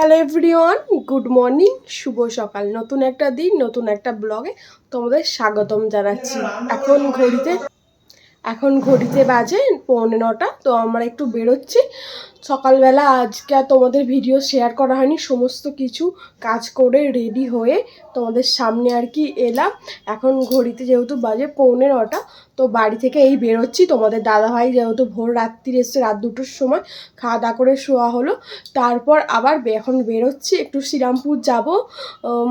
Hello everyone good morning শুভ সকাল। নতুন একটা দিন, নতুন একটা ব্লগে তোমাদের স্বাগতম জানাচ্ছি। এখন ঘড়িতে এখন ঘড়িতে বাজে পৌনে নটা, তো আমরা একটু বেরোচ্ছি। সকালবেলা আজকে আর তোমাদের ভিডিও শেয়ার করা হয়নি, সমস্ত কিছু কাজ করে রেডি হয়ে তোমাদের সামনে আর কি এলাম। এখন ঘড়িতে যেহেতু বাজে পৌনে নটা, তো বাড়ি থেকে এই বেরোচ্ছি। তোমাদের দাদাভাই যেহেতু ভোর রাত্রির এসছে, রাত দুটোর সময় খাওয়া দাওয়া করে শোয়া হলো। তারপর আবার এখন বেরোচ্ছি, একটু শ্রীরামপুর যাব।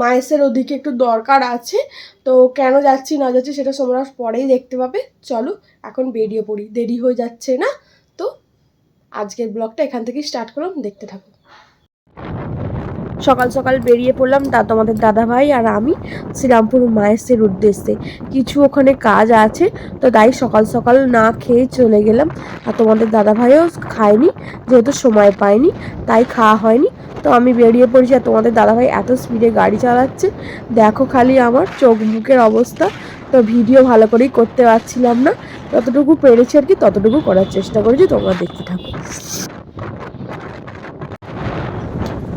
মায়েসের ওদিকে একটু দরকার আছে। তো কেন যাচ্ছি না যাচ্ছি সেটা তোমরা পরেই দেখতে পাবে। চলো, এখন বেরিয়ে পড়ি। দেরি হয়ে যাচ্ছে না। আজকের ব্লগটা এখান থেকেই স্টার্ট করলাম, দেখতে থাকো সকাল সকাল বেরিয়ে পড়লাম তা তোমাদের দাদা ভাই আর আমি শ্রীরামপুর মায়েসের উদ্দেশ্যে। কিছু ওখানে কাজ আছে, তো তাই সকাল সকাল না খেয়ে চলে গেলাম। আর তোমাদের দাদা ভাইও খায়নি, যেহেতু সময় পায়নি, তাই খাওয়া হয়নি। তো আমি বেরিয়ে পড়েছি আর তোমাদের দাদাভাই এত স্পিডে গাড়ি চালাচ্ছে, দেখো খালি আমার চোখ মুখের অবস্থা। তো ভিডিও ভালো করেই করতে পারছিলাম না। যতটুকু পেরেছি আর কি, ততটুকু করার চেষ্টা করেছি, তোমরা দেখতে থাকো।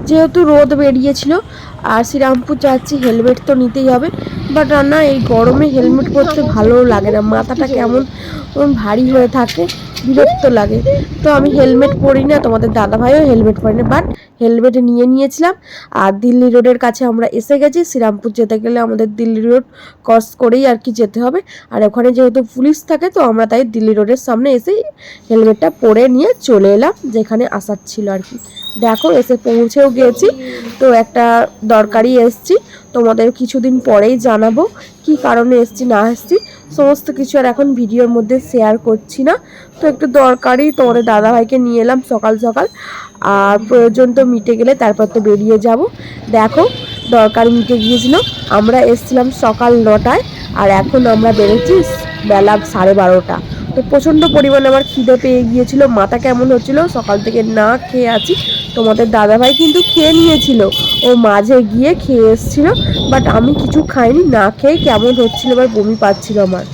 যেহেতু রোদ বেরিয়েছিল, আর শ্রীরামপুর যাচ্ছি হেলমেট তো নিতেই হবে। বাট না এই গরমে হেলমেট পরতে ভালো লাগে না। মাথাটা কেমন ভারী হয়ে থাকে, বিরক্ত লাগে। তো আমি হেলমেট পরি না, তোমাদের দাদা ভাইও হেলমেট পরে না। বাট হেলমেট নিয়ে নিয়েছিলাম। আর দিল্লি রোডের কাছে আমরা এসে গেছি। শ্রীরামপুর যেতে গেলে আমাদের দিল্লি রোড ক্রস করেই আর কি যেতে হবে। আর ওখানে যেহেতু পুলিশ থাকে, তো আমরা তাই দিল্লি রোডের সামনে এসে হেলমেটটা পরে নিয়ে চলে এলাম, যেখানে আসার ছিল আর কি। দেখো, এসে পৌঁছেও গিয়েছি তো একটা দরকারি এসছি। তোমাদের কিছুদিন পরেই জানাব কি কারণে এসছি, না এসছি। সমস্ত কিছু আর এখন ভিডিওর মধ্যে শেয়ার করছি না। তো একটু দরকারি তোমাদের দাদাভাইকে নিয়ে এলাম সকাল সকাল। আর প্রয়োজন তো মিটে গেলে তারপর তো বেরিয়ে যাব। দেখো, দরকার মিটে গিয়েছিল। আমরা এসছিলাম সকাল নটায়, আর এখন আমরা বেরোচ্ছি বেলা সাড়ে বারোটা। তো প্রচণ্ড পরিমাণে আমার খিদে পেয়ে গিয়েছিল, মাথা কেমন হচ্ছিল, সকাল থেকে না খেয়ে আছি। তোমাদের দাদাভাই কিন্তু খেয়ে নিয়েছিল, ও মাঝে গিয়ে খেয়ে এসেছিল বাট আমি কিছু খাইনি, না খেয়ে কেমন হচ্ছিল এবার বমি পাচ্ছিল আমার।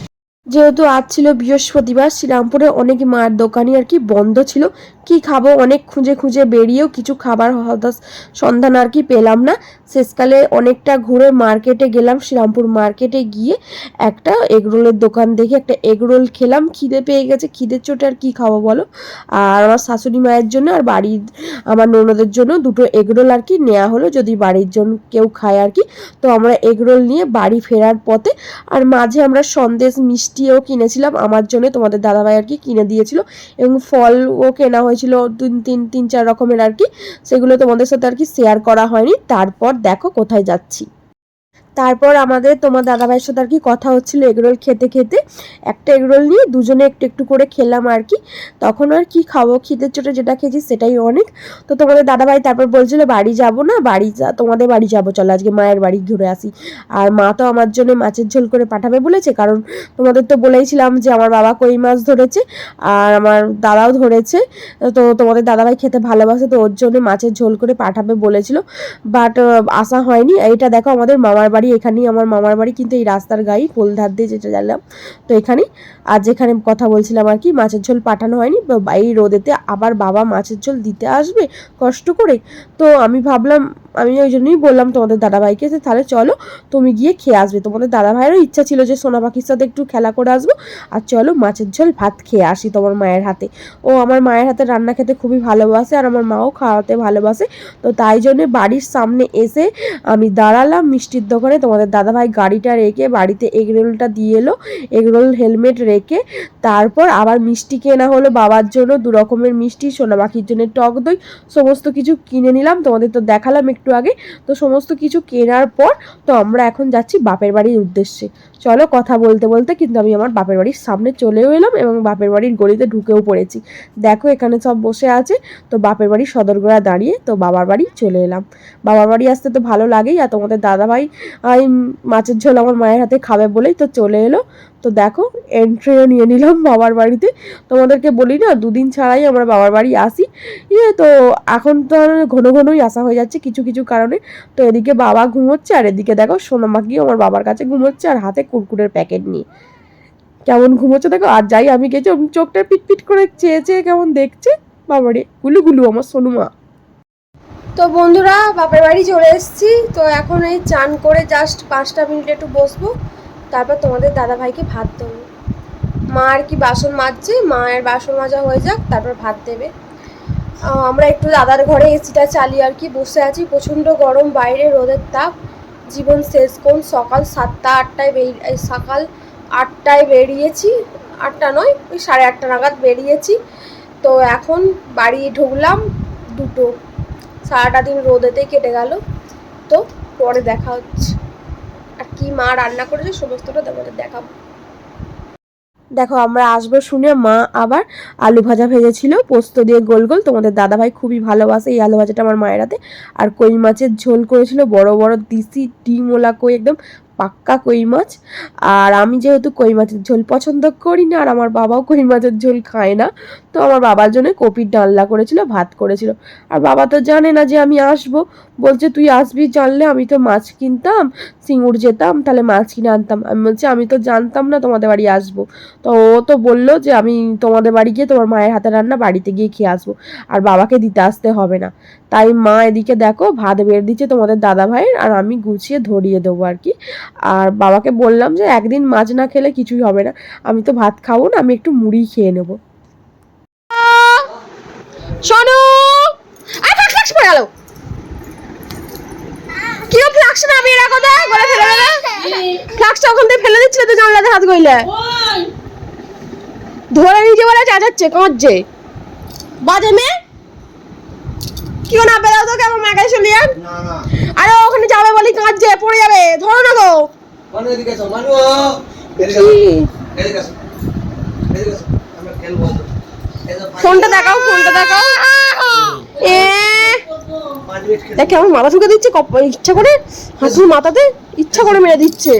যেহেতু আজ ছিল বৃহস্পতিবার, শ্রীরামপুরে অনেক মায়ের দোকানই আর কি বন্ধ ছিল কি খাব? অনেক খুঁজে খুঁজে বেরিয়েও কিছু খাবার সন্ধান আর কি পেলাম না। শেষকালে অনেকটা ঘুরে মার্কেটে গেলাম, শ্রীরামপুর মার্কেটে গিয়ে একটা এগরোলের দোকান দেখে একটা এগরোল খেলাম। খিদে পেয়ে গেছে, খিদের চোটে আর কি খাব বলো? আর আমার শাশুড়ি মায়ের জন্য আর বাড়ির, আমার ননদের জন্য দুটো এগরোল আর কি নেওয়া হলো। যদি বাড়ির জন্য কেউ খায় আর কি, তো আমরা এগরোল নিয়ে বাড়ি ফেরার পথে আর মাঝে আমরা সন্দেশ মিষ্টিও কিনেছিলাম। আমার জন্য তোমাদের দাদাভাই আর কি কিনে দিয়েছিল এবং ফলও কেনা হয়েছিল তিন তিন তিন, চার রকমের আর কি, সেগুলো তোমাদের সাথে আর কি শেয়ার করা হয়নি। তারপর দেখো কোথায় যাচ্ছি। তারপর আমাদের তোমার দাদাভাইয়ের সাথে আর কি কথা হচ্ছিল এগরোল খেতে খেতে। একটা এগরোল নিয়ে দুজনে একটু একটু করে খেলাম আর কি। তখন আর কি খাব, খিদের চোটে যেটা খেয়েছি সেটাই অনেক। তো তোমাদের দাদাভাই তারপর বলছিল, বাড়ি যাব না, বাড়ি তোমাদের বাড়ি যাব, চলো আজকে মায়ের বাড়ি ঘুরে আসি। আর মা তো আমার জন্য মাছের ঝোল করে পাঠাবে বলেছে, কারণ তোমাদের তো বলেইছিলাম যে আমার বাবা কই মাছ ধরেছে, আর আমার দাদাও ধরেছে। তো তোমাদের দাদাভাই খেতে ভালোবাসে, তো ওর জন্য মাছের ঝোল করে পাঠাবে বলেছিল। বাট আসা হয়নি। এইটা দেখো আমাদের মামার বাড়ি এখানেই আমার মামার বাড়ি, কিন্তু এই রাস্তার গায়ে পোলধার দিয়ে যেটা জানলাম, তো এখানে আর যেখানে কথা বলছিলাম আর কি, মাছের ঝোল পাঠানো হয়নি এই রোদেতে আবার বাবা মাছের ঝোল দিতে আসবে, কষ্ট করে। তো আমি ভাবলাম, আমি ওই জন্যই বললাম তোমাদের দাদাভাইকে যে তাহলে চলো তুমি গিয়ে খেয়ে আসবে। তোমাদের দাদাভাইয়েরও ইচ্ছা ছিল যে সোনা পাখির সাথে একটু খেলা করে আসব, আর চলো মাছের ঝোল ভাত খেয়ে আসি তোমার মায়ের হাতে। ও আমার মায়ের হাতে রান্না খেতে খুবই ভালোবাসে, আর আমার মাও খাওয়াতে ভালোবাসে, তো তাই জন্য বাড়ির সামনে এসে আমি দাঁড়ালাম, মিষ্টির দোকানে তোমাদের দাদাভাই গাড়িটা রেখে বাড়িতে এগরোলটা দিয়ে এলো। এগরোল হেলমেট রেখে তারপর আবার মিষ্টি কেনা হলো বাবার জন্য, দু রকমের মিষ্টি সোনা পাখির জন্য টক দই, সমস্ত কিছু কিনে নিলাম, তোমাদের তো দেখালাম একটু আগে। তো সমস্ত কিছু কেনার পর তো আমরা এখন যাচ্ছি বাপের বাড়ির উদ্দেশ্যে। চলো কথা বলতে বলতে কিন্তু আমি আমার বাপের বাড়ির সামনে চলেও এলাম এবং বাপের বাড়ির গলিতে ঢুকেও পড়েছি। দেখো এখানে সব বসে আছে, তো বাপের বাড়ির সদরগোড়া দাঁড়িয়ে তো বাবার বাড়ি চলে এলাম। বাবার বাড়ি আসতে তো ভালো লাগেই আর তোমাদের দাদাভাই আই মাছের ঝোল আমার মায়ের হাতে খাবে বলেই তো চলে এলো। তো দেখো এন্ট্রিও নিয়ে নিলাম বাবার বাড়িতে। তোমাদেরকে বলি না, দুদিন ছাড়াই আমরা বাবার বাড়ি আসি। ইয়ে তো এখন তো ঘন ঘনই আসা হয়ে যাচ্ছে কিছু কিছু কারণে। তো এদিকে বাবা ঘুমোচ্ছে, আর এদিকে দেখো সোনামাকিও আমার বাবার কাছে ঘুমোচ্ছে আর হাতে কুরকুরের প্যাকেট নিয়ে। কেমন ঘুমোচ্ছে দেখো, আর যাই আমি গেছি চোখটা পিটপিট করে চেয়ে চেয়ে কেমন দেখছে? বাবারে, গুলু গুলু আমার সোনুমা। তো বন্ধুরা, বাপের বাড়ি চলে এসেছি। তো এখন এই চান করে জাস্ট পাঁচটা মিনিট একটু বসবো। তারপর তোমাদের দাদা ভাইকে ভাত দেবো। মা আর কি বাসন মাজছে, মায়ের বাসন মাজা হয়ে যাক, তারপর ভাত দেবে। আমরা একটু দাদার ঘরে এসিটা চালিয়ে আর কি বসে আছি। প্রচণ্ড গরম, বাইরে রোদের তাপ। জীবন শেষ কোন সকাল সাতটা আটটায় বেরিয়ে সকাল আটটায় বেরিয়েছি। আটটা নয়, ওই সাড়ে আটটা নাগাদ বেরিয়েছি। তো এখন বাড়ি ঢুকলাম দুটো। সারাটা দিন রোদেতেই কেটে গেল। তো পরে দেখা হচ্ছে। আর কি মা রান্না করেছে সমস্তটা তোমাদের দেখাবো। দেখো, আমরা আসব শুনে মা আবার আলু ভাজা ভেজেছিল, পোস্ত দিয়ে গোল গোল। তোমাদের দাদাভাই খুবই ভালোবাসে এই আলু ভাজাটা আমার মায়ের হাতে। আর কই মাছের ঝোল করেছিল বড় বড় দিসি ডিমওলা কই একদম পাক্কা কই মাছ। আর আমি যেহেতু কই মাছের ঝোল পছন্দ করি না, আর আমার বাবাও কই মাছের ঝোল খায় না, তো আমার বাবার জন্য কপির ডালনা করেছিল, ভাত করেছিল। আর বাবা তো জানে না যে আমি আসব। বলছে, তুই আসবি জানলে আমি তো মাছ কিনতাম, সিঙ্গুর যেতাম, তাহলে মাছ কিনে আনতাম। আমি বলছি, আমি তো জানতাম না তোমাদের বাড়ি আসব। তো ও তো বলল যে, আমি তোমাদের বাড়ি গিয়ে তোমার মায়ের হাতে রান্না বাড়িতে গিয়ে খেয়ে আসব, আর বাবাকে দিতে আসতে হবে না। তাই মা এদিকে দেখো, ভাত বের দিচ্ছে তোমাদের দাদা ভাইয়ের, আর আমি গুছিয়ে ধরিয়ে দেবো আর কি। আর বাবাকে বললাম যে একদিন মাছ না খেলে কিছুই হবে না। আমি তো ভাত খাব না আমি একটু মুড়ি খেয়ে নেব। শোনো! ফ্লাক্স পড়ে গেল। কি ফ্লাক্স না আমি এরা কথা গলা ফেলে দেবে ফ্লাক্সটা ওখান থেকে ফেলে দিচ্ছিল তো জানলাতে হাত গইলে। ধরে নিজে বলে চাচাচ্ছে কাঁদছে। বাজে মেয়ে? কেউ না পেলেও তো কেমন মাকাই চলে যান না না। আরে ওখানে যাবে বলি কাঁদছে পড়ে যাবে ধরো না গো। মানু এদিকে এসো মানু। এদিকে? এসো এদিকে এসো এদিকে এসো। আমরা খেলব ফোনটা দেখাও ফোনটা দেখাও। এ। দেখ মাথা ঠুকে দিচ্ছে কপ- ইচ্ছা করে হাঁটুর মাথাতে ইচ্ছা করে মেরে দিচ্ছে।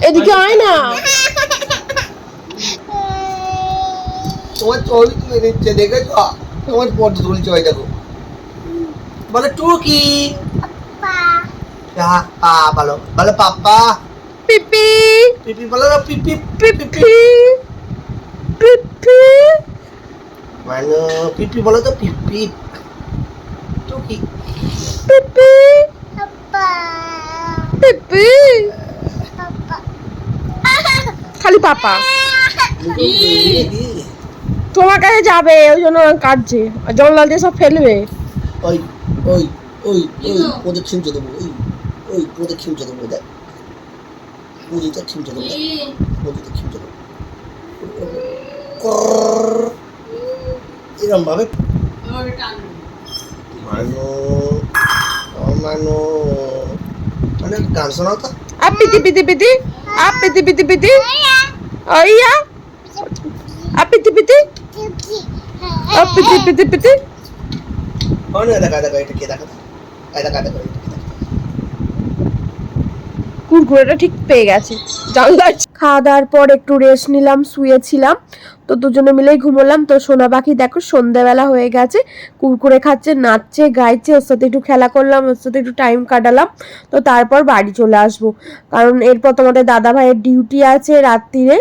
এদিকে আয় না। তোমার ছবি তুলে দিচ্ছে দেখেছ? তোমার তুলছে ওই দেখো। বলে টুকি। পা পা বলো। বলো পাপা পিপি। পিপি বলো না পিপি পিপি। পিপি। মানু পিপি বলো তো পিপি। টুকি। পিপি। পিপি। খালি পাপা। তোমার কাছে যাবে ওই জন্য কাটছে। জল দিয়ে সব ফেলবে। ওই ওই ওই ওই ওদের খিমচে দেবো ওই ওই ওদের খিমচে দেবো দেখ। পুজিটা খিমচে দেবো পুজিটা খিমচে দেবো। এরম ভাবে মানু। মানে গান শোনাও তো। আপ পিতি পিতি পিতি। আপ পিতি পিতি পিতি। ওইয়া আপ পিতি পিতি। আপ পিতি পিতি পিতি। মানে দেখা দেখা, এটা কে দেখা? দেখা দেখা কুরকুরেটা ঠিক পেয়ে গেছি। জানলার খাওয়া দাওয়ার পর একটু রেস্ট নিলাম, শুয়েছিলাম। তো দুজনে মিলেই ঘুমোলাম। তো সোনা পাখি দেখো সন্ধ্যাবেলা হয়ে গেছে। কুরকুরে খাচ্ছে, নাচছে, গাইছে, ওর সাথে একটু খেলা করলাম, ওর সাথে একটু টাইম কাটালাম। তো তারপর বাড়ি চলে আসব। কারণ এরপর তোমাদের দাদা ভাইয়ের ডিউটি আছে রাত্রিরে।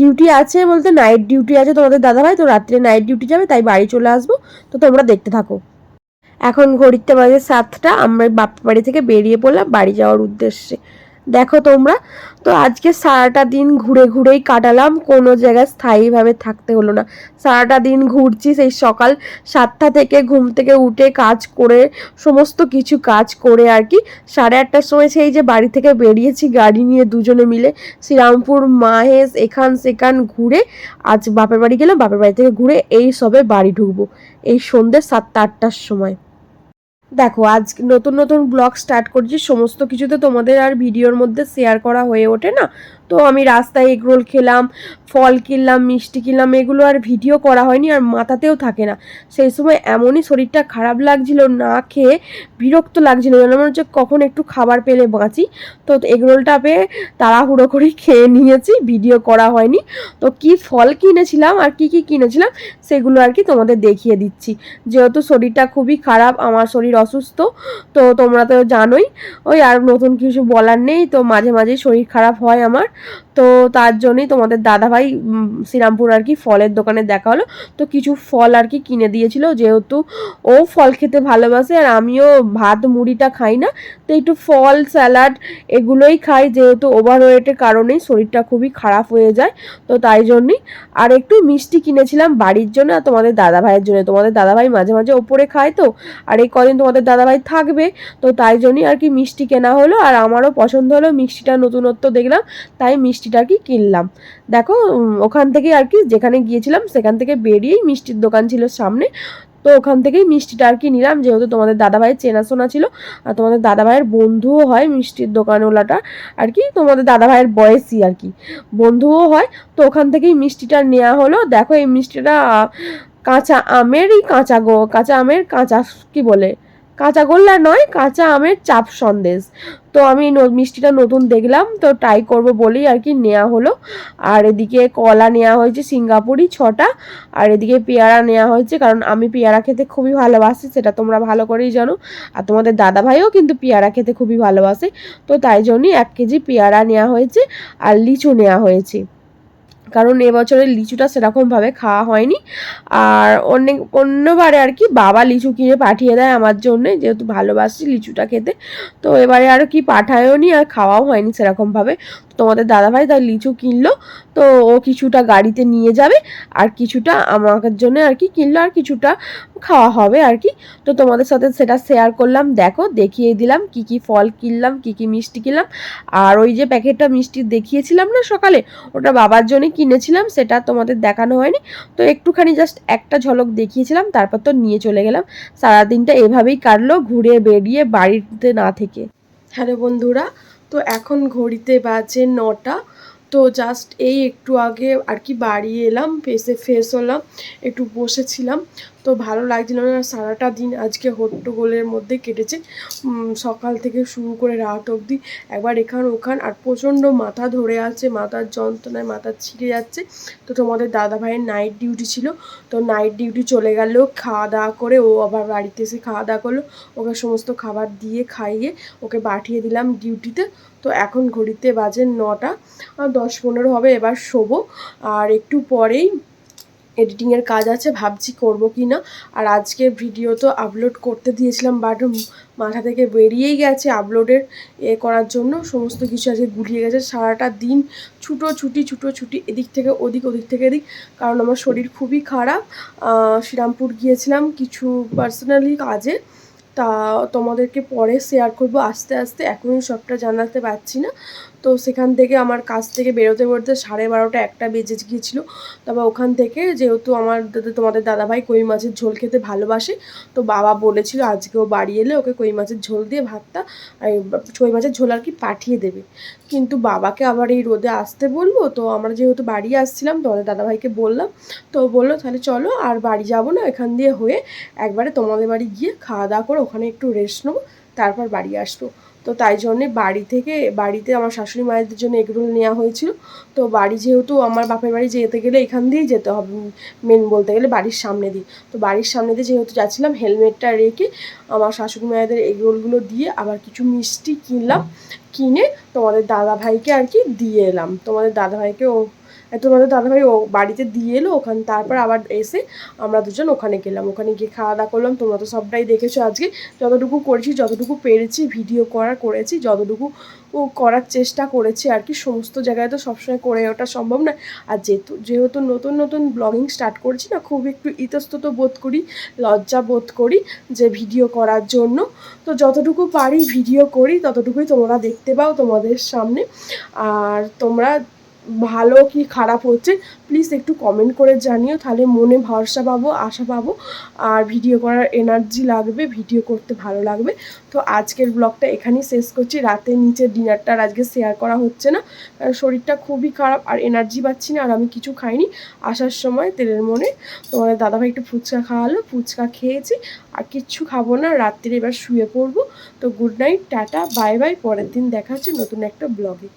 ডিউটি আছে বলতে নাইট ডিউটি আছে তোমাদের দাদা ভাই তো রাত্রিরে নাইট ডিউটি যাবে, তাই বাড়ি চলে আসব। তো তোমরা দেখতে থাকো। এখন ঘড়িতে বাজে সাতটা, আমরা বাপের বাড়ি থেকে বেরিয়ে পড়লাম বাড়ি যাওয়ার উদ্দেশ্যে। দেখো তোমরা, তো আজকে সারাটা দিন ঘুরে ঘুরেই কাটালাম, কোনো জায়গায় স্থায়ীভাবে থাকতে হলো না। সারাটা দিন ঘুরছি সেই সকাল সাতটা থেকে ঘুম থেকে উঠে কাজ করে, সমস্ত কিছু কাজ করে আর কি, সাড়ে আটটার সময় সেই যে বাড়ি থেকে বেরিয়েছি, গাড়ি নিয়ে দুজনে মিলে শ্রীরামপুর, মাহেশ, এখান সেখান ঘুরে আজ বাপের বাড়ি গেলাম, বাপের বাড়ি থেকে ঘুরে এই সবে বাড়ি ঢুকবো, এই সন্ধ্যে সাতটা আটটার সময়। দেখো, আজ নতুন নতুন ব্লগ স্টার্ট করছি, সমস্ত কিছু তো তোমাদের আর ভিডিওর মধ্যে শেয়ার করা হয়ে ওঠে না। তো আমি রাস্তায় এগরোল খেলাম, ফল কিনলাম, মিষ্টি কিনলাম, এগুলো আর ভিডিও করা হয়নি আর মাথাতেও থাকে না। সেই সময় এমনই শরীরটা খারাপ লাগছিল, না খেয়ে বিরক্ত লাগছিল, যেন মনে হচ্ছে কখন একটু খাবার পেলে বাঁচি। তো এগরোলটা পেয়ে তাড়াহুড়ো করে খেয়ে নিয়েছি, ভিডিও করা হয়নি। তো কি ফল কিনেছিলাম আর কি কি কিনেছিলাম, সেগুলো আর কি তোমাদের দেখিয়ে দিচ্ছি। যেহেতু শরীরটা খুবই খারাপ, আমার শরীর অসুস্থ, তো তোমরা তো জানোই। ওই আর নতুন কিছু বলার নেই, তো মাঝে মাঝে শরীর খারাপ হয় আমার। তো তার জন্যই তোমাদের দাদাভাই শ্রীরামপুর আর কি ফলের দোকানে দেখা হলো। তো কিছু ফল আর কি কিনে দিয়েছিল, যেহেতু ও ফল খেতে ভালোবাসে আর আমিও ভাত মুড়িটা খাই না, তো একটু ফল, স্যালাড এগুলোই খাই, যেহেতু ওভারওয়েটের কারণেই শরীরটা খুবই খারাপ হয়ে যায়। তো তাই জন্যই আর একটু মিষ্টি কিনেছিলাম বাড়ির জন্য আর তোমাদের দাদাভাইয়ের জন্য। তোমাদের দাদাভাই মাঝে মাঝে ওপরে খায় তো, আর এই কদিন তোমাদের দাদাভাই থাকবে, তো তাই জন্যই আর কি মিষ্টি কেনা হলো। আর আমারও পছন্দ হলো, মিষ্টিটা নতুনত্ব দেখলাম, তাই মিষ্টিটা আর কি কিনলাম। দেখো ওখান থেকে আর কি যেখানে গিয়েছিলাম সেখান থেকে বেরিয়েই মিষ্টির দোকান ছিল সামনে। তো ওখান থেকেই মিষ্টিটা আর কি নিলাম, যেহেতু তোমাদের দাদাভাইয়ের চেনাশোনা ছিল আর তোমাদের দাদাভাইয়ের বন্ধুও হয় মিষ্টির দোকানওয়ালাটা আর কি, তোমাদের দাদাভাইয়ের বয়সই আর কি, বন্ধুও হয়। তো ওখান থেকেই মিষ্টিটা নেওয়া হলো। দেখো এই মিষ্টিটা কাঁচা আমেরই কাঁচা গো, কাঁচা আমের কাঁচা কি বলে? কাঁচা গোল্লা নয়, কাঁচা আমের চাপ সন্দেশ। তো আমি মিষ্টিটা নতুন দেখলাম, তো ট্রাই করব বলেই আর কি নেওয়া হলো। আর এদিকে কলা নেওয়া হয়েছে সিঙ্গাপুরি ছটা, আর এদিকে পেয়ারা নেওয়া হয়েছে, কারণ আমি পেয়ারা খেতে খুবই ভালোবাসি, সেটা তোমরা ভালো করেই জানো। আর তোমাদের দাদা ভাইও কিন্তু পেয়ারা খেতে খুবই ভালোবাসে, তো তাই জন্যই এক কেজি পেয়ারা নেওয়া হয়েছে, আর লিচু নেওয়া হয়েছে। কারণ এবছরে লিচুটা সেরকমভাবে খাওয়া হয়নি। আর অনেক, অন্যবারে আর কি বাবা লিচু কিনে পাঠিয়ে দেয় আমার জন্য, যেহেতু ভালোবাসি লিচুটা খেতে। তো এবারে আর কি পাঠায়ও নি আর খাওয়াও হয়নি সেরকমভাবে। তোমাদের দাদাভাই, তার লিচু কিনলো। তো ও কিছুটা গাড়িতে নিয়ে যাবে, আর কিছুটা আমার জন্য আর কি কিনলো, আর কিছুটা খাওয়া হবে আর কি। তো তোমাদের সাথে সেটা শেয়ার করলাম। দেখো, দেখিয়ে দিলাম কি কি ফল কিনলাম, কি কি মিষ্টি কিনলাম। আর ওই যে প্যাকেটটা মিষ্টি দেখিয়েছিলাম না সকালে, ওটা বাবার জন্য কিনেছিলাম, সেটা তোমাদের দেখানো হয়নি। তো একটুখানি জাস্ট একটা ঝলক দেখিয়েছিলাম, তারপর তো নিয়ে চলে গেলাম। সারাদিনটা এভাবেই কাটলো, ঘুরে বেরিয়ে বাড়িতে না থেকে। হ্যালো বন্ধুরা তো এখন ঘড়িতে বাজে নটা। তো জাস্ট এই একটু আগে আর কি বাড়ি এলাম ফেসে ফ্রেশ হলাম, একটু বসেছিলাম। তো ভালো লাগছিল না, সারাটা দিন আজকে হট্টগোলের মধ্যে কেটেছে। সকাল থেকে শুরু করে রাত অবধি একবার এখান ওখান, আর প্রচণ্ড মাথা ধরে আছে, মাথার যন্ত্রণায় মাথা ছিঁড়ে যাচ্ছে। তো তোমাদের দাদা ভাইয়ের নাইট ডিউটি ছিল, তো নাইট ডিউটি চলে গেল, খাওয়া দাওয়া করে ও আবার বাড়িতে এসে খাওয়া দাওয়া করল। ওকে সমস্ত খাবার দিয়ে খাইয়ে ওকে পাঠিয়ে দিলাম ডিউটিতে তো। এখন ঘড়িতে বাজে নটা দশ পনেরো হবে, এবার শোবো। আর একটু পরেই এডিটিংয়ের কাজ আছে, ভাবছি করব কি না। আর আজকে ভিডিও তো আপলোড করতে দিয়েছিলাম বাট মাথা থেকে বেরিয়েই গেছে আপলোডের এ করার জন্য। সমস্ত কিছু আজকে গুলিয়ে গেছে, সারাটা দিন ছুটো ছুটি ছুটো ছুটি, এদিক থেকে ওদিক ওদিক থেকে এদিক। কারণ আমার শরীর খুবই খারাপ। শ্রীরামপুর গিয়েছিলাম কিছু পার্সোনালি কাজে। তা তোমাদেরকে পরে শেয়ার করব। আস্তে আস্তে এখনই সবটা জানাতে পারছি না। তো সেখান থেকে আমার কাজ থেকে বেরোতে বেরোতে সাড়ে বারোটা একটা বেজে গিয়েছিল। তারপর ওখান থেকে যেহেতু আমার দাদা- তোমাদের দাদাভাই কই মাছের ঝোল খেতে ভালোবাসে, তো বাবা বলেছিল আজকেও বাড়ি এলে ওকে কই মাছের ঝোল দিয়ে ভাতটা কই মাছের ঝোল আর কি পাঠিয়ে দেবে। কিন্তু বাবাকে আবার এই রোদে আসতে বলব, তো আমরা যেহেতু বাড়ি আসছিলাম, তোমাদের দাদাভাইকে বললাম, তো বলল তাহলে চলো আর বাড়ি যাব না, এখান দিয়ে হয়ে একবারে তোমাদের বাড়ি গিয়ে খাওয়া দাওয়া করে ওখানে একটু রেস্ট নেব, তারপর বাড়ি আসব। তো তাই জন্যে বাড়ি থেকে, বাড়িতে আমার শাশুড়ি মায়েদের জন্য এগরোল নেওয়া হয়েছিল। তো বাড়ি যেহেতু আমার বাপের বাড়ি যেতে গেলে এখান দিয়েই যেতে হবে মেন বলতে গেলে বাড়ির সামনে দিয়ে। তো বাড়ির সামনে দিয়ে যেহেতু যাচ্ছিলাম হেলমেটটা রেখে আমার শাশুড়ি মায়েদের এগরোলগুলো দিয়ে আবার কিছু মিষ্টি কিনলাম, কিনে তোমাদের দাদা ভাইকে আর কি দিয়ে এলাম। তোমাদের দাদা ভাইকে ও তোমাদের দাদাভাই ও বাড়িতে দিয়ে এলো, ওখান তারপর আবার এসে আমরা দুজন ওখানে গেলাম। ওখানে গিয়ে খাওয়া দাওয়া করলাম। তোমরা তো সবটাই দেখেছ আজকে। যতটুকু করেছি, যতটুকু পেরেছি, ভিডিও করার করেছি, যতটুকু ও করার চেষ্টা করেছি আর কি, সমস্ত জায়গায় তো সবসময় করে ওঠা সম্ভব না আর যেহেতু যেহেতু নতুন নতুন ব্লগিং স্টার্ট করছি না, খুব একটু ইতস্তত বোধ করি, লজ্জা বোধ করি যে ভিডিও করার জন্য। তো যতটুকু পারি ভিডিও করি, ততটুকুই তোমরা দেখতে পাও তোমাদের সামনে। আর তোমরা ভালো কি খারাপ হচ্ছে প্লিজ একটু কমেন্ট করে জানিও, তাহলে মনে ভরসা পাবো, আশা পাবো। আর ভিডিও করার এনার্জি লাগবে ভিডিও করতে ভালো লাগবে। তো আজকের ব্লগটা এখানেই শেষ করছি। রাতে নিচে ডিনারটা আজকে শেয়ার করা হচ্ছে না। শরীরটা খুবই খারাপ, আর এনার্জি পাচ্ছি না, আর আমি কিছু খাইনি আসার সময় তেলের মনে। তোমাদের দাদাভাই একটু ফুচকা খাওয়ালো, ফুচকা খেয়েছি, আর কিচ্ছু খাব না রাত্রে এবার শুয়ে পড়ব। তো good night tata bye bye পরের দিন দেখা হচ্ছে নতুন একটা ব্লগে